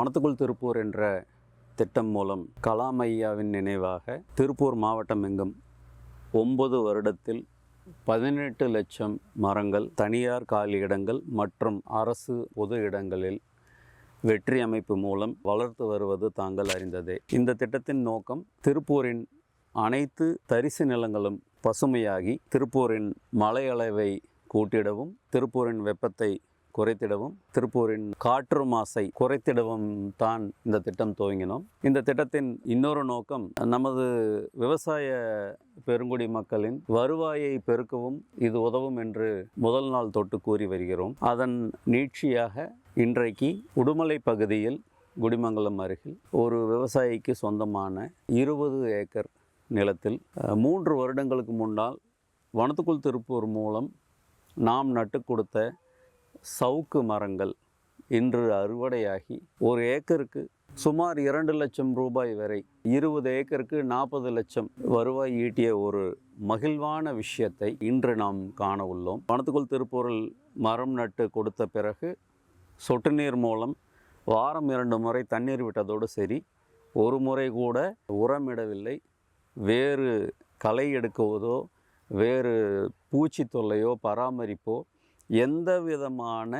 வனத்துக்குள் திருப்பூர் என்ற திட்டம் மூலம் கலாம் ஐயாவின் நினைவாக திருப்பூர் மாவட்டம் எங்கும் ஒன்பது வருடத்தில் பதினெட்டு லட்சம் மரங்கள் தனியார் காலி இடங்கள் மற்றும் அரசு பொது இடங்களில் வெற்றி அமைப்பு மூலம் வளர்த்து வருவது தாங்கள் அறிந்ததே. இந்த திட்டத்தின் நோக்கம் திருப்பூரின் அனைத்து தரிசு நிலங்களும் பசுமையாகி திருப்பூரின் மலை அளவை கூட்டிடவும் திருப்பூரின் வெப்பத்தை குறைத்திடவும் திருப்பூரின் காற்று மாசை குறைத்திடவும் தான் இந்த திட்டம் துவங்கினோம். இந்த திட்டத்தின் இன்னொரு நோக்கம் நமது விவசாய பெருங்குடி மக்களின் வருவாயை பெருக்கவும் இது உதவும் என்று முதல் நாள் தொட்டு கூறி வருகிறோம். அதன் நீட்சியாக இன்றைக்கு உடுமலை பகுதியில் குடிமங்கலம் அருகில் ஒரு விவசாயிக்கு சொந்தமான இருபது ஏக்கர் நிலத்தில் மூன்று வருடங்களுக்கு முன்னால் வனத்துக்குள் திருப்பூர் மூலம் நாம் நட்டு கொடுத்த சவுக்கு மரங்கள் இன்று அறுவடையாகி ஒரு ஏக்கருக்கு சுமார் இரண்டு லட்சம் ரூபாய் வரை இருபது ஏக்கருக்கு நாற்பது லட்சம் வருவாய் ஈட்டிய ஒரு மகிழ்வான விஷயத்தை இன்று நாம் காண உள்ளோம். பணத்துக்குள் திருப்பூரில் மரம் நட்டு கொடுத்த பிறகு சொட்டு நீர் மூலம் வாரம் இரண்டு முறை தண்ணீர் விட்டதோடு சரி ஒரு முறை கூட உரமிடவில்லை. வேறு களை எடுக்குவதோ வேறு பூச்சி தொல்லையோ பராமரிப்போ எந்த விதமான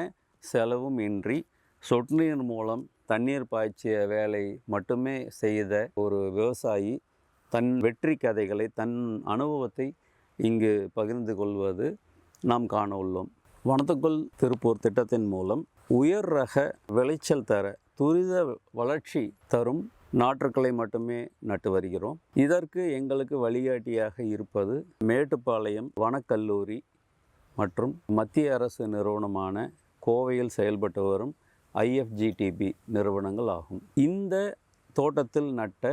செலவும் இன்றி சொட்டு நீர் மூலம் தண்ணீர் பாய்ச்சிய வேலை மட்டுமே செய்த ஒரு விவசாயி தன் வெற்றி கதைகளை தன் அனுபவத்தை இங்கு பகிர்ந்து கொள்வது நாம் காண உள்ளோம். வனத்துக்குள் திருப்பூர் திட்டத்தின் மூலம் உயர் ரக விளைச்சல் தர துரித வளர்ச்சி தரும் நாற்றுக்களை மட்டுமே நட்டு வருகிறோம். இதற்கு எங்களுக்கு வழிகாட்டியாக இருப்பது மேட்டுப்பாளையம் வனக்கல்லூரி மற்றும் மத்திய அரசு நிறுவனமான கோவையில் செயல்பட்டு வரும் ஐஎஃப்ஜிடிபி நிறுவனங்கள் ஆகும். இந்த தோட்டத்தில் நட்ட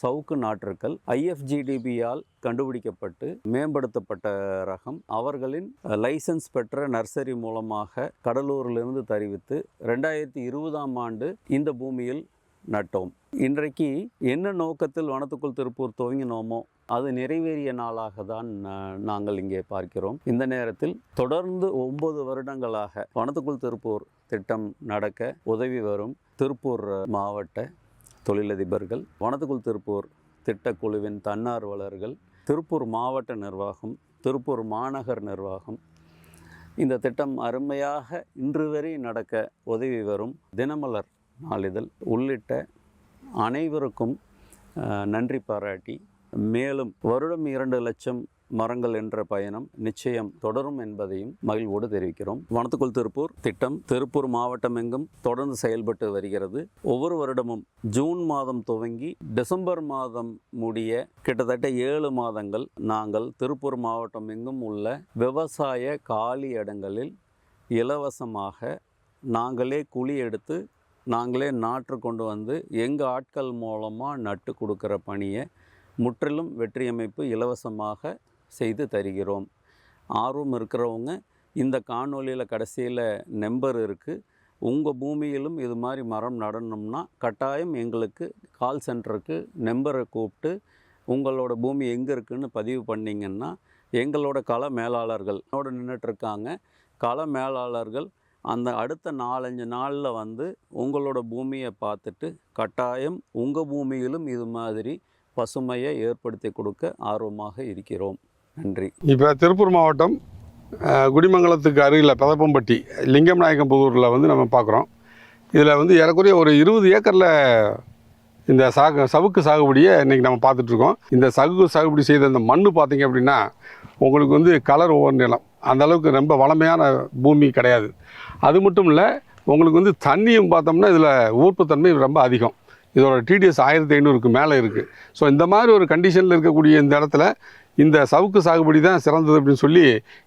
சவுக்கு நாற்றுக்கள் ஐஎஃப்ஜிடிபியால் கண்டுபிடிக்கப்பட்டு மேம்படுத்தப்பட்ட ரகம். அவர்களின் லைசன்ஸ் பெற்ற நர்சரி மூலமாக கடலூரிலிருந்து தெரிவித்து ரெண்டாயிரத்தி இருபதாம் ஆண்டு இந்த பூமியில் நட்டோம். இன்றைக்கு என்ன நோக்கத்தில் வனத்துக்குள் திருப்பூர் துவங்கினோமோ அது நிறைவேறிய நாளாக தான் நாங்கள் இங்கே பார்க்கிறோம். இந்த நேரத்தில் தொடர்ந்து ஒன்பது வருடங்களாக வனத்துக்குள் திருப்பூர் திட்டம் நடக்க உதவி வரும் திருப்பூர் மாவட்ட தொழிலதிபர்கள் வனத்துக்குள் திருப்பூர் திட்டக்குழுவின் தன்னார்வலர்கள் திருப்பூர் மாவட்ட நிர்வாகம் திருப்பூர் மாநகர் நிர்வாகம். இந்த திட்டம் அருமையாக இன்று வரை நடக்க உதவி வரும் தினமலர் நாளிதழ் உள்ளிட்ட அனைவருக்கும் நன்றி பாராட்டி மேலும் வருடம் இரண்டு லட்சம் மரங்கள் என்ற பயணம் நிச்சயம் தொடரும் என்பதையும் மகிழ்வோடு தெரிவிக்கிறோம். வனத்துக்குள் திருப்பூர் திட்டம் திருப்பூர் மாவட்டம் எங்கும் தொடர்ந்து செயல்பட்டு வருகிறது. ஒவ்வொரு வருடமும் ஜூன் மாதம் துவங்கி டிசம்பர் மாதம் முடிய கிட்டத்தட்ட ஏழு மாதங்கள் நாங்கள் திருப்பூர் மாவட்டம் எங்கும் உள்ள விவசாய காலி இடங்களில் இலவசமாக நாங்களே குழி எடுத்து நாங்களே நாற்று கொண்டு வந்து எங்கள் ஆட்கள் மூலமாக நட்டு கொடுக்குற பணியை முற்றிலும் வெற்றியமைப்பு இலவசமாக செய்து தருகிறோம். ஆர்வம் இருக்கிறவங்க இந்த காணொளியில் கடைசியில் நம்பர் இருக்குது உங்கள் பூமியிலும் இது மாதிரி மரம் நடணும்னா கட்டாயம் எங்களுக்கு கால் சென்டருக்கு நம்பரை கூப்பிட்டு உங்களோட பூமி எங்கே இருக்குதுன்னு பதிவு பண்ணிங்கன்னா எங்களோட கள மேலாளர்கள் என்னோட நின்றுட்டுருக்காங்க கள மேலாளர்கள் அந்த அடுத்த நாலஞ்சு நாளில் வந்து உங்களோட பூமியை பார்த்துட்டு கட்டாயம் உங்கள் பூமியிலும் இது மாதிரி பசுமையை ஏற்படுத்தி கொடுக்க ஆர்வமாக இருக்கிறோம். நன்றி. இப்போ திருப்பூர் மாவட்டம் குடிமங்கலத்துக்கு அருகில் பதப்பம்பட்டி லிங்கம் நாயக்கம் புதூரில் வந்து நம்ம பார்க்குறோம். இதில் வந்து ஏறக்குறைய ஒரு இருபது ஏக்கரில் இந்த சாகு சவுக்கு சாகுபடியை இன்றைக்கி நம்ம பார்த்துட்ருக்கோம். இந்த சவுக்கு சாகுபடி செய்த இந்த மண் பார்த்தீங்க அப்படின்னா உங்களுக்கு வந்து கலர் ஒவ்வொரு நிலம். அந்தளவுக்கு ரொம்ப வளமையான பூமி கிடையாது. அது மட்டும் இல்லை உங்களுக்கு வந்து தண்ணியும் பார்த்தோம்னா இதில் ஊர்ப்புத்தன்மை ரொம்ப அதிகம். இதோட டிடிஎஸ் ஆயிரத்தி ஐநூறுக்கு மேலே இருக்குது ஸோ இந்த மாதிரி ஒரு கண்டிஷனில் இருக்கக்கூடிய இந்த இடத்துல இந்த சவுக்கு சாகுபடி தான் சிறந்தது அப்படின்னு சொல்லி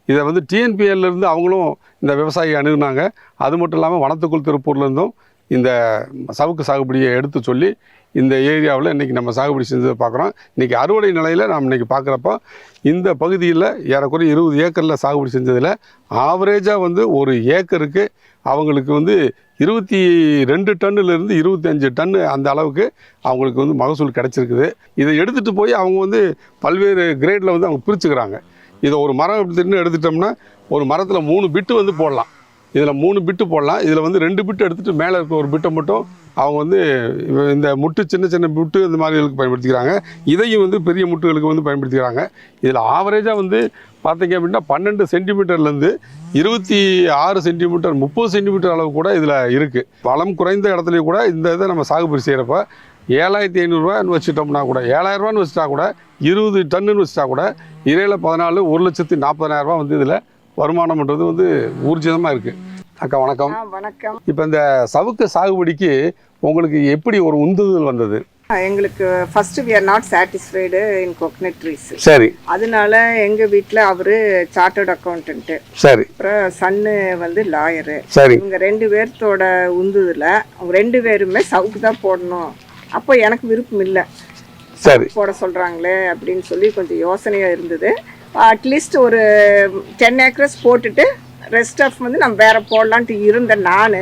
இதை வந்து டிஎன்பிஎல்லேருந்து அவங்களும் இந்த விவசாயி அணுகுனாங்க. அது மட்டும் இல்லாமல் வனத்துக்குள் திருப்பூர்லேருந்தும் இந்த சவுக்கு சாகுபடியை எடுத்து சொல்லி இந்த ஏரியாவில் இன்றைக்கி நம்ம சாகுபடி செஞ்சதை பார்க்குறோம். இன்றைக்கி அறுவடை நிலையில் நாம் இன்றைக்கி பார்க்குறப்போ இந்த பகுதியில் ஏறக்குறைய இருபது ஏக்கரில் சாகுபடி செஞ்சதில் ஆவரேஜாக வந்து ஒரு ஏக்கருக்கு அவங்களுக்கு வந்து இருபத்தி ரெண்டு டன்னுலேருந்து இருபத்தஞ்சு டன்னு அந்த அளவுக்கு அவங்களுக்கு வந்து மகசூல் கிடச்சிருக்குது. இதை எடுத்துகிட்டு போய் அவங்க வந்து பல்வேறு கிரேடில் வந்து அவங்க பிரிச்சுக்கிறாங்க. இதை ஒரு மரம் எடுத்துட்டு எடுத்துட்டோம்னா ஒரு மரத்தில் மூணு பிட்டு வந்து போடலாம். இதில் மூணு பிட்டு போடலாம். இதில் வந்து ரெண்டு பிட்டு எடுத்துகிட்டு மேலே இருக்க ஒரு பிட்டை மட்டும் அவங்க வந்து இந்த முட்டு சின்ன சின்ன முட்டு இந்த மாதிரிகளுக்கு பயன்படுத்திக்கிறாங்க. இதையும் வந்து பெரிய முட்டுகளுக்கு வந்து பயன்படுத்திக்கிறாங்க. இதில் ஆவரேஜாக வந்து பார்த்தீங்க அப்படின்னா பன்னெண்டு சென்டிமீட்டர்லேருந்து இருபத்தி ஆறு சென்டிமீட்டர் முப்பது சென்டிமீட்டர் அளவு கூட இதில் இருக்குது வளம் குறைந்த இடத்துலையும் கூட இந்த இதை நம்ம சாகுபடி செய்கிறப்ப ஏழாயிரத்தி ஐநூறுரூவான்னு வச்சுட்டோம்னா கூட ஏழாயிரரூவான்னு வச்சுட்டா கூட இருபது டன்னுன்னு வச்சுட்டா கூட இறையில் பதினாலு ஒரு லட்சத்தி நாற்பதாயிரரூபா வந்து இதில் வருமானம்ன்றது வந்து ஊர்ஜிதமாக இருக்குது அக்கா வணக்கம். வணக்கம். இப்போ இந்த சவுக்கு சாகுபடிக்கு உங்களுக்கு எப்படி ஒரு உந்துதல் வந்தது? எங்களுக்கு first we are not satisfied in coconut trees சரி. அதனால எங்க வீட்டில் அவரு சார்ட்டர்ட் அக்கௌண்டன்ட்டு சரி. அப்புறம் சன்னு வந்து லாயரு சரி. இவங்க ரெண்டு பேர்த்தோட உந்துதுல ரெண்டு பேருமே சவுக்கு தான் போடணும். அப்போ எனக்கு விருப்பம் இல்லை. சரி. போட சொல்றாங்களே அப்படின்னு சொல்லி கொஞ்சம் யோசனையா இருந்தது. அட்லீஸ்ட் ஒரு டென் ஏக்கர்ஸ் போட்டுட்டு ரெஸ்ட் ஆஃப் வந்து நம்ம வேற போடலான்ட்டு இருந்தேன் நான்.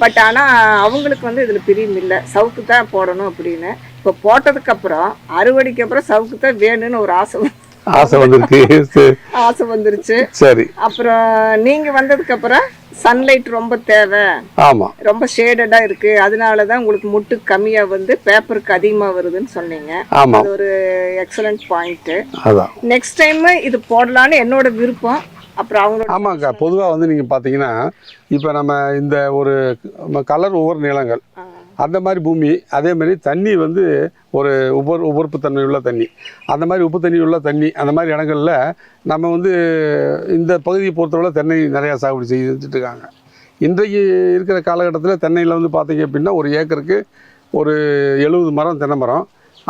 பட் ஆனால் அவங்களுக்கு வந்து இதில் பிரியம் இல்லை. சவுக்கு தான் போடணும் அப்படின்னு. இப்போ போட்டதுக்கப்புறம் அறுவடைக்கு அப்புறம் சவுக்கு தான் வேணும்னு ஒரு ஆசை ஆசை வந்திருக்கு. ஆசை வந்துருச்சு. சரி. அப்புறம் நீங்கள் வந்ததுக்கப்புறம்? சன்லைட் ரொம்ப தேவை. ஆமாம் ரொம்ப ஷேடடாக இருக்குது அதனால தான் உங்களுக்கு முட்டு கம்மியாக வந்து பேப்பருக்கு அதிகமாக வருதுன்னு சொன்னீங்க. ஆமாம் அது ஒரு எக்ஸலண்ட் பாயிண்ட்டு அதான். நெக்ஸ்ட் டைம் இது போடலான்னு என்னோட விருப்பம். அப்புறம் அவங்களோட ஆமாக்கா பொதுவாக வந்து நீங்கள் பார்த்தீங்கன்னா இப்போ நம்ம இந்த ஒரு கலர் ஒவ்வொரு நிலங்கள். ஆ, அந்த மாதிரி பூமி அதே மாதிரி தண்ணி வந்து ஒரு உபர் உபர்ப்பு தன்மை உள்ள தண்ணி. அந்த மாதிரி உப்பு தண்ணி உள்ள தண்ணி அந்த மாதிரி இடங்கள்ல நம்ம வந்து இந்த பகுதியை பொறுத்தவரை தென்னை நிறையா சாகுபடி செஞ்சுட்டு இருக்காங்க இன்றைக்கு இருக்கிற காலகட்டத்தில் தென்னையில் வந்து பார்த்தீங்க அப்படின்னா ஒரு ஏக்கருக்கு ஒரு எழுபது மரம் தென்னை மரம்.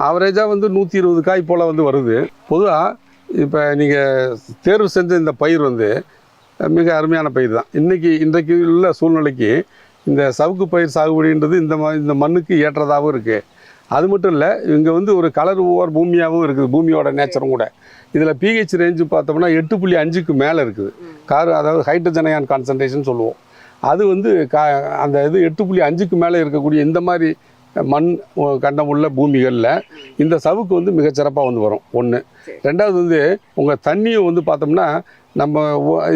ஆவரேஜாக வந்து நூற்றி இருபது காய் போல் வந்து வருது. பொதுவாக இப்போ நீங்கள் தேர்வு செஞ்ச இந்த பயிர் வந்து மிக அருமையான பயிர் தான் இன்றைக்கி இன்றைக்கு உள்ள சூழ்நிலைக்கு இந்த சவுக்கு பயிர் சாகுபடின்றது இந்த இந்த மண்ணுக்கு ஏற்றதாகவும் இருக்குது அது மட்டும் இல்லை இங்கே வந்து ஒரு கலர் ஓவர் பூமியாகவும் இருக்குது பூமியோட நேச்சரும் கூட. இதில் பிஹெச் ரேஞ்சு பார்த்தோம்னா எட்டு புள்ளி அஞ்சுக்கு மேலே இருக்குது. கார் அதாவது ஹைட்ரஜன் அயான் கான்சன்ட்ரேஷன் சொல்லுவோம். அது வந்து கா அந்த இது எட்டு புள்ளி அஞ்சுக்கு மேலே இருக்கக்கூடிய இந்த மாதிரி மண் கண்டம் உள்ள பூமிகளில் இந்த சவுக்கு வந்து மிகச்சிறப்பாக வந்து வரும். ஒன்று. ரெண்டாவது வந்து உங்கள் தண்ணியும் வந்து பார்த்தோம்னா நம்ம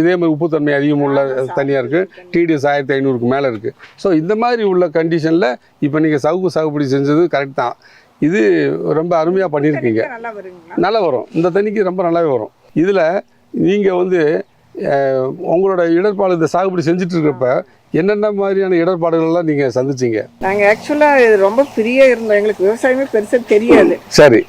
இதே மாதிரி உப்புத்தன்மை அதிகம் உள்ள தண்ணியாக இருக்குது டிடிஎஸ் ஆயிரத்தி ஐநூறுக்கு மேலே இருக்குது ஸோ இந்த மாதிரி உள்ள கண்டிஷனில் இப்போ நீங்கள் சவுக்கு சாகுபடி செஞ்சது கரெக்ட் தான். இது ரொம்ப அருமையாக பண்ணியிருக்கீங்க. நல்லா வரும். இந்த தண்ணிக்கு ரொம்ப நல்லாவே வரும். இதில் நீங்கள் வந்து உங்களோட இடர்பாடு இந்த சாகுபடி செஞ்சுட்டு இருக்கிறப்ப என்னென்ன மாதிரியான இடர்பாடுகள்லாம் நீங்கள் சந்திச்சீங்க? நாங்கள் ஆக்சுவலாக ரொம்ப ஃப்ரீயா இருந்தோம். எங்களுக்கு விவசாயமே பெருசாக தெரியாது. சரி.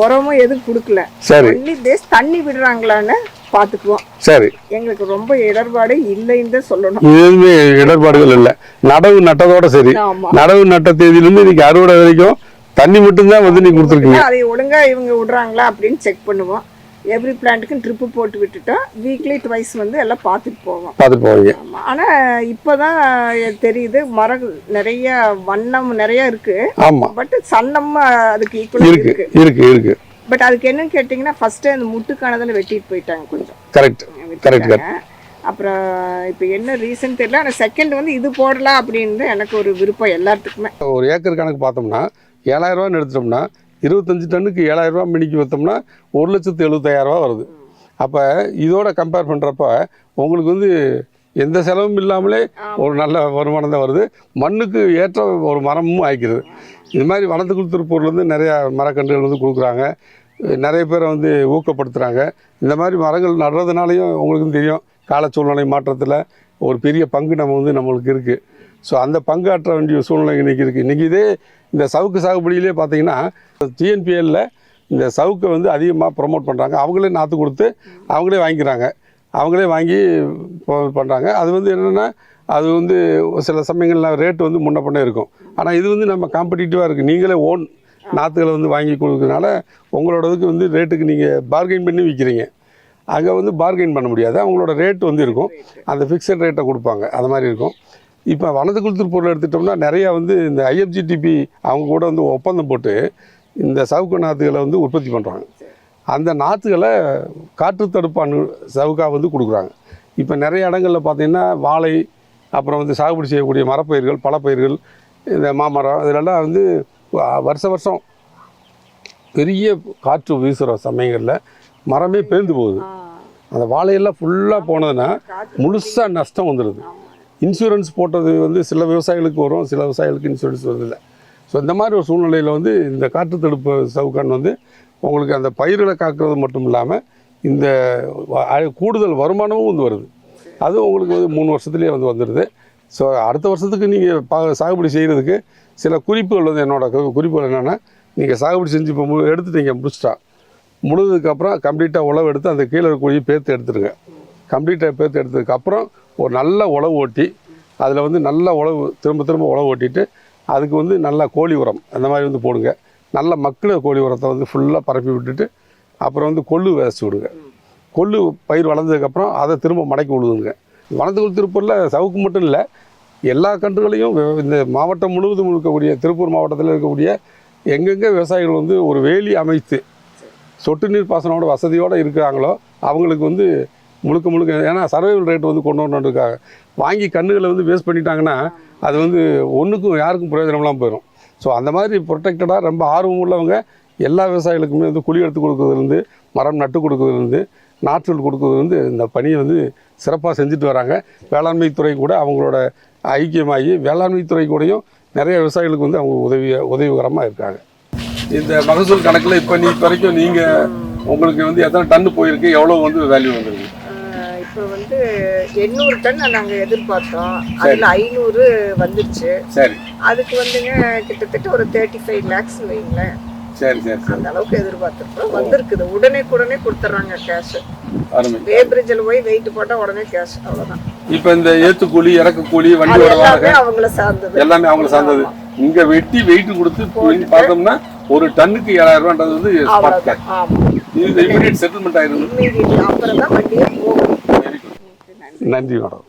உரமும் எதுவும் கொடுக்கல. சரி. ஒன்லி பேஸ் தண்ணி விடுறாங்களான்னு பார்த்துக்குவோம். சரி. எங்களுக்கு ரொம்ப இடர்பாடு இல்லைன்னு சொல்லணும். எதுவுமே இடர்பாடுகள் இல்லை. நடவு நட்டதோட சரி. நடவு நட்ட தேதியிலேருந்து இன்னைக்கு அறுவடை வரைக்கும் தண்ணி மட்டும்தான் வந்து நீங்கள் கொடுத்துருக்கீங்க. அதை ஒழுங்கா இவங்க விடுறாங்களா அப்படின்னு செக் பண்ணுவோம். எவ்ரி பிளான்ட்டுக்கும் ட்ரிப்பு போட்டு விட்டுட்டோம் வீக்லி ட்வைஸ் வந்து எல்லாம் பார்த்துட்டு போவோம். பார்த்துட்டு போவீங்க. ஆமா. ஆனா இப்போதான் தெரியுது மரம் நிறைய வண்ணம் நிறைய இருக்கு. ஆமாம் பட் சன்னம் அதுக்கு ஈக்குவலாக இருக்கு. இருக்கு. இருக்கு பட் அதுக்கு என்னன்னு கேட்டிங்கன்னா ஃபர்ஸ்ட் அந்த முட்டுக்கானதில் வெட்டிட்டு போயிட்டாங்க கொஞ்சம். கரெக்ட் விட்டுட்டாங்க. அப்புறம் இப்போ என்ன ரீசன் தெரியல ஆனால் செகண்ட் வந்து இது போடலாம் அப்படின்னு எனக்கு ஒரு விருப்பம் எல்லாத்துக்குமே. ஒரு ஏக்கர் கணக்கு பார்த்தோம்னா ஏழாயிரம் ரூபான்னு எடுத்துட்டோம்னா இருபத்தஞ்சு டன்னுக்கு ஏழாயிரம் ரூபா மினிக்கு வைத்தோம்னா ஒரு லட்சத்து எழுபத்தாயிரம் ரூபா வருது. அப்போ இதோட கம்பேர் பண்ணுறப்ப உங்களுக்கு வந்து எந்த செலவும் இல்லாமலே ஒரு நல்ல வருமானம் தான் வருது. மண்ணுக்கு ஏற்ற ஒரு மரமும் ஆய்க்கிறது இது மாதிரி வனத்துக்குள் திருப்பூர்லேருந்து நிறையா மரக்கன்றுகள் வந்து கொடுக்குறாங்க. நிறைய பேரை வந்து ஊக்கப்படுத்துகிறாங்க இந்த மாதிரி மரங்கள் நடுறதுனாலையும் உங்களுக்கும் தெரியும். கால சூழ்நிலை மாற்றத்தில் ஒரு பெரிய பங்கு நம்ம வந்து நம்மளுக்கு இருக்குது ஸோ அந்த பங்காற்ற வேண்டிய சூழ்நிலை இன்றைக்கி இருக்குது இன்றைக்கி இதே இந்த சவுக்கு சாகுபடியிலே பார்த்தீங்கன்னா டிஎன்பிஎல்லில் இந்த சவுக்கை வந்து அதிகமாக ப்ரொமோட் பண்ணுறாங்க அவங்களே நாற்று கொடுத்து அவங்களே வாங்கிக்கிறாங்க. அவங்களே வாங்கி பண்ணுறாங்க அது வந்து என்னென்னா அது வந்து சில சமயங்களில் ரேட் வந்து முன்ன பண்ண இருக்கும். ஆனால் இது வந்து நம்ம காம்படிட்டிவாக இருக்குது நீங்களே ஓன் நாற்றுகளை வந்து வாங்கி கொடுக்கறதுனால உங்களோடதுக்கு வந்து ரேட்டுக்கு நீங்கள் பார்கெயின் பண்ணி விற்கிறீங்க அங்கே வந்து பார்கெயின் பண்ண முடியாது. அவங்களோட ரேட் வந்து இருக்கும். அந்த ஃபிக்ஸட் ரேட்டை கொடுப்பாங்க. அது மாதிரி இருக்கும். இப்போ வனத்துக்குள் பொருள் எடுத்துட்டோம்னா நிறையா வந்து இந்த ஐஎஃப்ஜிடிபி அவங்க கூட வந்து ஒப்பந்தம் போட்டு இந்த சவுக்கு நாற்றுகளை வந்து உற்பத்தி பண்ணுறாங்க அந்த நாற்றுகளை காற்று தடுப்பான் சவுக்காக வந்து கொடுக்குறாங்க. இப்போ நிறைய இடங்களில் பார்த்தீங்கன்னா வாழை அப்புறம் வந்து சாகுபடி செய்யக்கூடிய மரப்பயிர்கள் பழப்பயிர்கள் இந்த மாமரம் இதெல்லாம் வந்து வருஷ வருஷம் பெரிய காற்று வீசுகிற சமயங்களில் மரமே பேர்ந்து போகுது. அந்த வாழையெல்லாம் ஃபுல்லாக போனதுன்னா முழுசாக நஷ்டம் வந்துடுது இன்சூரன்ஸ் போட்டது வந்து சில விவசாயிகளுக்கு வரும் சில விவசாயிகளுக்கு இன்சூரன்ஸ் வருதில்லை ஸோ இந்த மாதிரி ஒரு சூழ்நிலையில் வந்து இந்த காற்று தடுப்பு சவுக்கான் வந்து உங்களுக்கு அந்த பயிர்களை காக்கிறது மட்டும் இல்லாமல் இந்த கூடுதல் வருமானமும் வந்து வருது. அது உங்களுக்கு வந்து மூணு வருஷத்துலேயே வந்து வந்துடுது ஸோ அடுத்த வருஷத்துக்கு நீங்கள் பா சாகுபடி செய்கிறதுக்கு சில குறிப்புகள் வந்து என்னோட குறிப்புகள் என்னென்னா நீங்கள் சாகுபடி செஞ்சு இப்போ மு- எடுத்துட்டீங்க முடிச்சிட்டா. முடிஞ்சதுக்கப்புறம் கம்ப்ளீட்டாக உழவு எடுத்து அந்த கீழே இருக்கக்கூடிய பேர்த்து எடுத்துருங்க. கம்ப்ளீட்டாக பேர்த்து எடுத்ததுக்கப்புறம் ஒரு நல்ல உழவு ஓட்டி அதில் வந்து நல்ல உழவு திரும்ப திரும்ப உழவு ஓட்டிட்டு அதுக்கு வந்து நல்ல கோழி உரம் அந்த மாதிரி வந்து போடுங்க. நல்ல மக்கின கோழி உரத்தை வந்து ஃபுல்லாக பரப்பி விட்டுட்டு அப்புறம் வந்து கொள்ளு விதைச்சி விடுங்க. கொள்ளு பயிர் வளர்ந்ததுக்கப்புறம் அதை திரும்ப மடக்கி விழுதுங்க வனத்துக்குள் திருப்பூரில் சவுக்கு மட்டும் இல்லை எல்லா கன்றுகளையும் இந்த மாவட்டம் முழுவதும் இருக்கக்கூடிய திருப்பூர் மாவட்டத்தில் இருக்கக்கூடிய எங்கெங்கே விவசாயிகள் வந்து ஒரு வேலி அமைத்து சொட்டு நீர் பாசனோட வசதியோடு இருக்கிறாங்களோ அவங்களுக்கு வந்து முழுக்க முழுக்க ஏன்னா சர்வைவல் ரேட் வந்து கொண்டு வரணுன்றதுக்காக. வாங்கி கண்ணுகளை வந்து வேஸ்ட் பண்ணிட்டாங்கன்னா அது வந்து ஒன்றுக்கும் யாருக்கும் பிரயோஜனம்லாம் போயிடும் ஸோ அந்த மாதிரி ப்ரொடெக்டடாக ரொம்ப ஆர்வம் உள்ளவங்க எல்லா விவசாயிகளுக்குமே வந்து குழி எடுத்து கொடுக்குறதுலேருந்து மரம் நட்டு கொடுக்குறதுலேருந்து நாற்றுகள் கொடுக்குறதுலேருந்து இந்த பணியை வந்து சிறப்பாக செஞ்சுட்டு வராங்க. வேளாண்மை துறை கூட அவங்களோட ஐக்கியமாகி வேளாண்மை துறை கூடயும் நிறைய விவசாயிகளுக்கு வந்து அவங்க உதவி உதவிகரமாக இருக்காங்க. இந்த மகசூல் கணக்கில் இப்போ நீ இப்போ வரைக்கும் நீங்கள் உங்களுக்கு வந்து எத்தனை டன்னு போயிருக்கு? எவ்வளோ வந்து வேல்யூ வந்துருக்கு? இப்போ வந்து எண்ணூறு டன் நாங்கள் எதிர்பார்த்தோம். அதில் ஐநூறு வந்துருச்சு. சரி. அதுக்கு வந்துங்க கிட்டத்தட்ட ஒரு தேர்ட்டி ஃபைவ் லேக்ஸ் வைங்களேன். சரி சரி அந்த அளவுக்கு எதிர்பார்த்துருக்கோம் வந்திருக்குது. உடனே உடனே கொடுத்துட்றாங்க கேஷ் அருமை. வேப்ரிட்ஜில் போய் வெயிட் போட்டால் உடனே கேஷ் அவ்வளோதான் இப்போ இந்த ஏத்து கூலி இறக்கு கூலி வண்டியோட அவங்கள சார்ந்தது. எல்லாமே அவங்கள சார்ந்தது. இங்க வெட்டி வெயிட் கொடுத்து போய் பார்த்தோம்னா ஒரு டன்னுக்கு ஏழாயிரம் ரூபான்றது வந்து செட்டில்மெண்ட் ஆயிருந்து அப்புறம் தான் வண்டியே போகும். நன்றி மேடம்